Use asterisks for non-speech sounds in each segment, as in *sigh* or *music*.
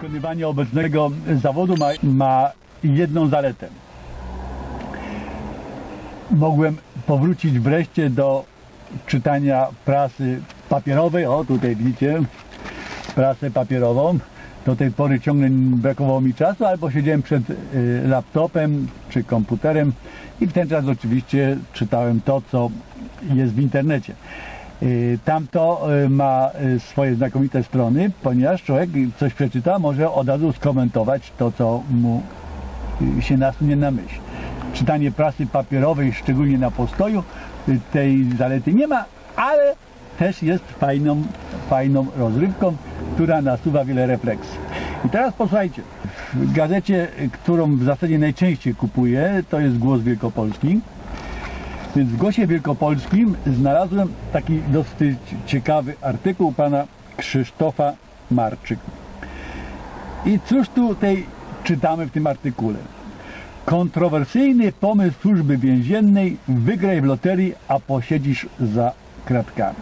Wykonywanie obecnego zawodu ma, ma jedną zaletę. Mogłem powrócić wreszcie do czytania prasy papierowej. O, tutaj widzicie prasę papierową. Do tej pory ciągle brakowało mi czasu, albo siedziałem przed y, laptopem czy komputerem i w ten czas oczywiście czytałem to, co jest w internecie. Y, Tamto y, ma y, swoje znakomite strony, ponieważ człowiek coś przeczyta, może od razu skomentować to, co mu się nasunie na myśl. Czytanie prasy papierowej, szczególnie na postoju, tej zalety nie ma, ale też jest fajną, fajną rozrywką, która nasuwa wiele refleksji. I teraz posłuchajcie, w gazecie, którą w zasadzie najczęściej kupuję, to jest Głos Wielkopolski. Więc w Głosie Wielkopolskim znalazłem taki dosyć ciekawy artykuł pana Krzysztofa Marczyk. I cóż tutaj czytamy w tym artykule? Kontrowersyjny pomysł służby więziennej wygraj w loterii, a posiedzisz za kratkami.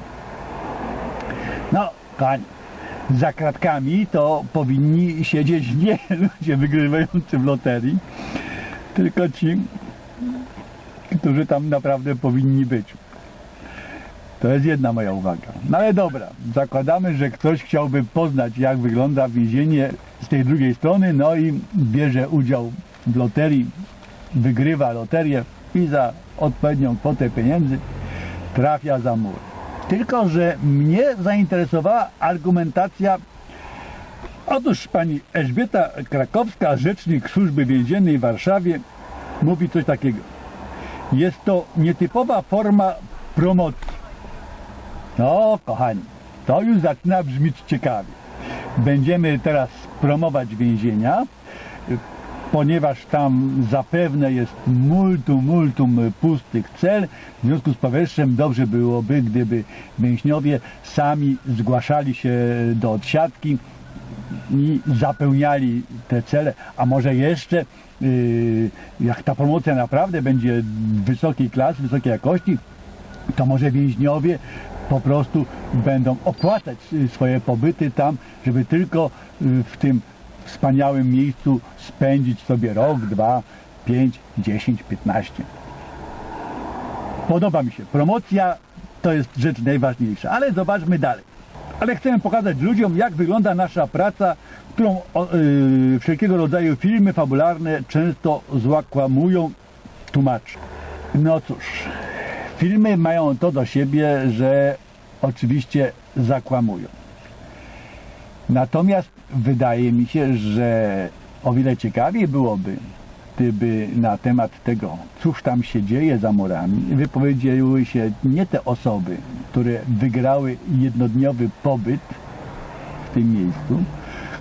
No, kochani, za kratkami to powinni siedzieć nie *laughs* ludzie wygrywający w loterii, tylko ci, którzy tam naprawdę powinni być. To jest jedna moja uwaga. No ale dobra, zakładamy, że ktoś chciałby poznać, jak wygląda więzienie z tej drugiej strony, no i bierze udział w loterii, wygrywa loterię i za odpowiednią kwotę pieniędzy trafia za mur. Tylko, że mnie zainteresowała argumentacja Otóż pani Elżbieta Krakowska, rzecznik służby więziennej w Warszawie, mówi coś takiego. Jest to nietypowa forma promocji. No, kochani, to już zaczyna brzmieć ciekawie. Będziemy teraz promować więzienia, ponieważ tam zapewne jest multum, multum pustych cel. W związku z powyższym dobrze byłoby, gdyby więźniowie sami zgłaszali się do odsiadki i zapełniali te cele, a może jeszcze yy, jak ta promocja naprawdę będzie wysokiej klasy, wysokiej jakości, to może więźniowie po prostu będą opłacać y, swoje pobyty tam, żeby tylko y, w tym wspaniałym miejscu spędzić sobie rok, dwa, pięć, dziesięć, piętnaście. Podoba mi się. Promocja to jest rzecz najważniejsza, ale zobaczmy dalej. Ale chcemy pokazać ludziom, jak wygląda nasza praca, którą yy, wszelkiego rodzaju filmy fabularne często złakłamują tłumaczy. No cóż, filmy mają to do siebie, że oczywiście zakłamują. Natomiast wydaje mi się, że o wiele ciekawiej byłoby, gdyby na temat tego, cóż tam się dzieje za murami, wypowiedziały się nie te osoby, które wygrały jednodniowy pobyt w tym miejscu,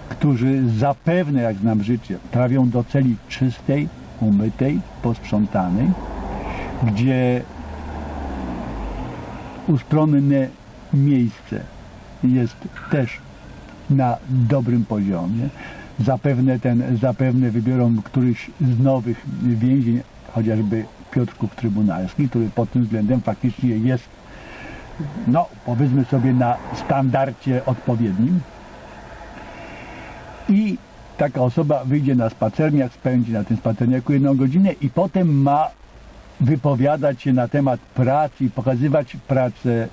którzy zapewne, jak znam życie, trafią do celi czystej, umytej, posprzątanej, gdzie ustronne miejsce jest też na dobrym poziomie. Zapewne ten, zapewne wybiorą któryś z nowych więzień, chociażby Piotrków Trybunalski, który pod tym względem faktycznie jest, no powiedzmy sobie, na standardzie odpowiednim. I taka osoba wyjdzie na spacerniak, spędzi na tym spacerniaku jedną godzinę i potem ma wypowiadać się na temat pracy i pokazywać pracę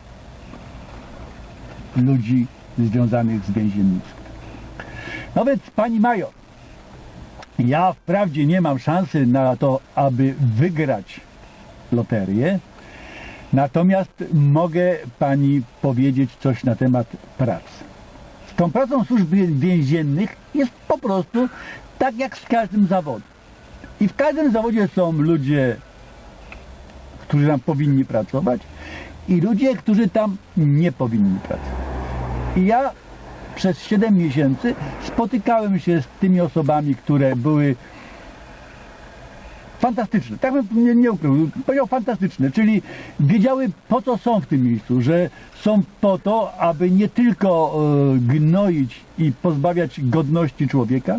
ludzi związanych z więziennictwem. No więc pani major, ja wprawdzie nie mam szansy na to, aby wygrać loterię, natomiast mogę pani powiedzieć coś na temat pracy. Z tą pracą służb więziennych jest po prostu tak jak z każdym zawodem. I w każdym zawodzie są ludzie, którzy tam powinni pracować i ludzie, którzy tam nie powinni pracować. I ja przez 7 miesięcy spotykałem się z tymi osobami, które były fantastyczne. Tak bym nie, nie ukrył. Powiedział fantastyczne, czyli wiedziały po co są w tym miejscu, że są po to, aby nie tylko e, gnoić i pozbawiać godności człowieka,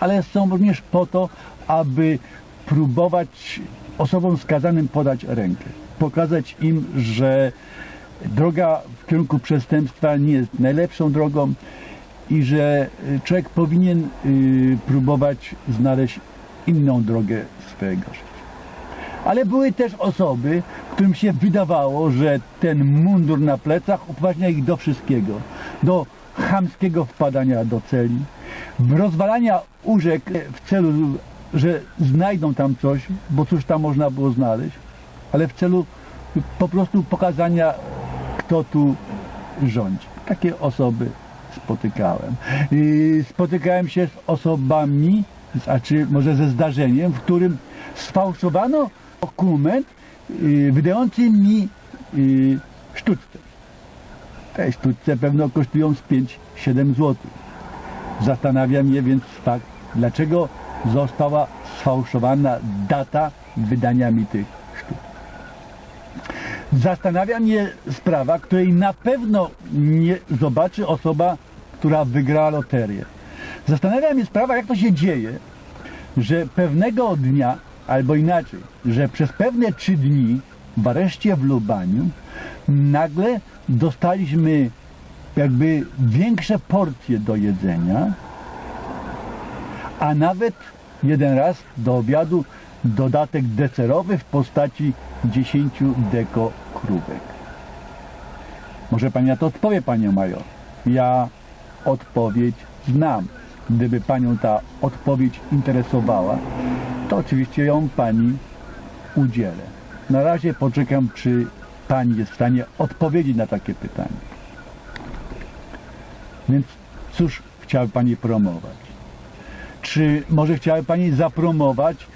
ale są również po to, aby próbować osobom skazanym podać rękę. Pokazać im, że droga w kierunku przestępstwa nie jest najlepszą drogą i że y, człowiek powinien y, próbować znaleźć inną drogę swojego życia. Ale były też osoby, którym się wydawało, że ten mundur na plecach upoważnia ich do wszystkiego. Do chamskiego wpadania do celi, rozwalania łóżek w celu, że znajdą tam coś, bo cóż tam można było znaleźć, ale w celu po prostu pokazania, kto tu rządzi. Takie osoby spotykałem. Spotykałem się z osobami, znaczy może ze zdarzeniem, w którym sfałszowano dokument y, wydający mi y, sztuczce. Te sztuczce pewno kosztują z 5-7 zł. Zastanawia mnie więc fakt, dlaczego została sfałszowana data wydania mi tych. Zastanawia mnie sprawa, której na pewno nie zobaczy osoba, która wygrała loterię. Zastanawia mnie sprawa, jak to się dzieje, że pewnego dnia, albo inaczej, że przez pewne trzy dni w areszcie w Lubaniu nagle dostaliśmy jakby większe porcje do jedzenia, a nawet jeden raz do obiadu dodatek deserowy w postaci 10 deko krówek. Może pani na to odpowie, panie major. Ja odpowiedź znam. Gdyby panią ta odpowiedź interesowała, to oczywiście ją pani udzielę. Na razie poczekam, czy pani jest w stanie odpowiedzieć na takie pytanie. Więc cóż chciałaby pani promować? Czy może chciałaby pani zapromować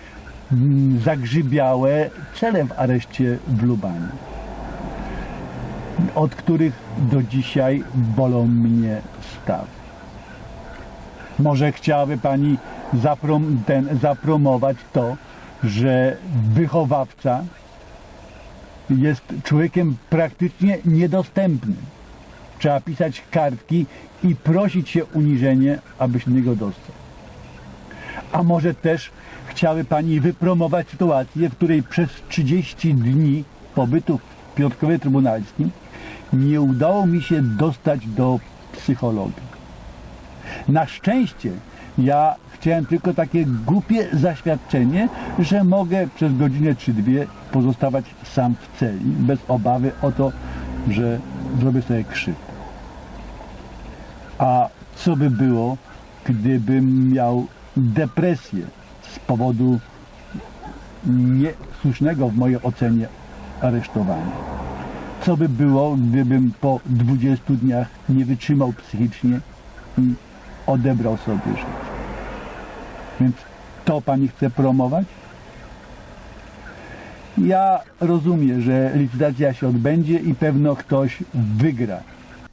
mm, zagrzybiałe cele w areszcie w Lubaniu, od których do dzisiaj bolą mnie stawy? Może chciałaby pani zaprom, ten, zapromować to, że wychowawca jest człowiekiem praktycznie niedostępnym. Trzeba pisać kartki i prosić się uniżenie, aby się do niego dostać. A może też chciały Pani wypromować sytuację, w której przez 30 dni pobytu w Piotrkowie Trybunalskim nie udało mi się dostać do psychologa. Na szczęście ja chciałem tylko takie głupie zaświadczenie, że mogę przez godzinę czy dwie pozostawać sam w celi, bez obawy o to, że zrobię sobie krzywdę. A co by było, gdybym miał depresję z powodu niesłusznego w mojej ocenie aresztowania? Co by było, gdybym po 20 dniach nie wytrzymał psychicznie i odebrał sobie życie? Więc to pani chce promować? Ja rozumiem, że licytacja się odbędzie i pewno ktoś wygra.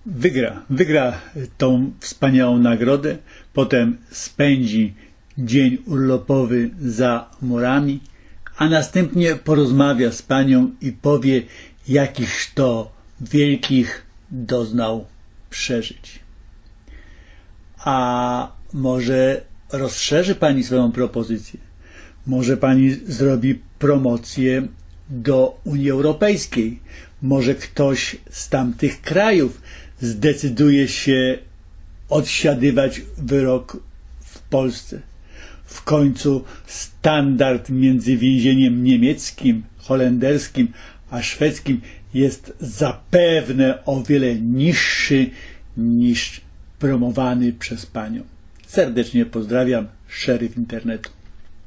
wygra, wygra tą wspaniałą nagrodę, potem spędzi dzień urlopowy za morami, a następnie porozmawia z panią i powie, jakich to wielkich doznał przeżyć. A może rozszerzy pani swoją propozycję? Może pani zrobi promocję do Unii Europejskiej? Może ktoś z tamtych krajów zdecyduje się odsiadywać wyrok w Polsce? W końcu standard między więzieniem niemieckim, holenderskim a szwedzkim jest zapewne o wiele niższy niż promowany przez panią. Serdecznie pozdrawiam, szeryf internetu.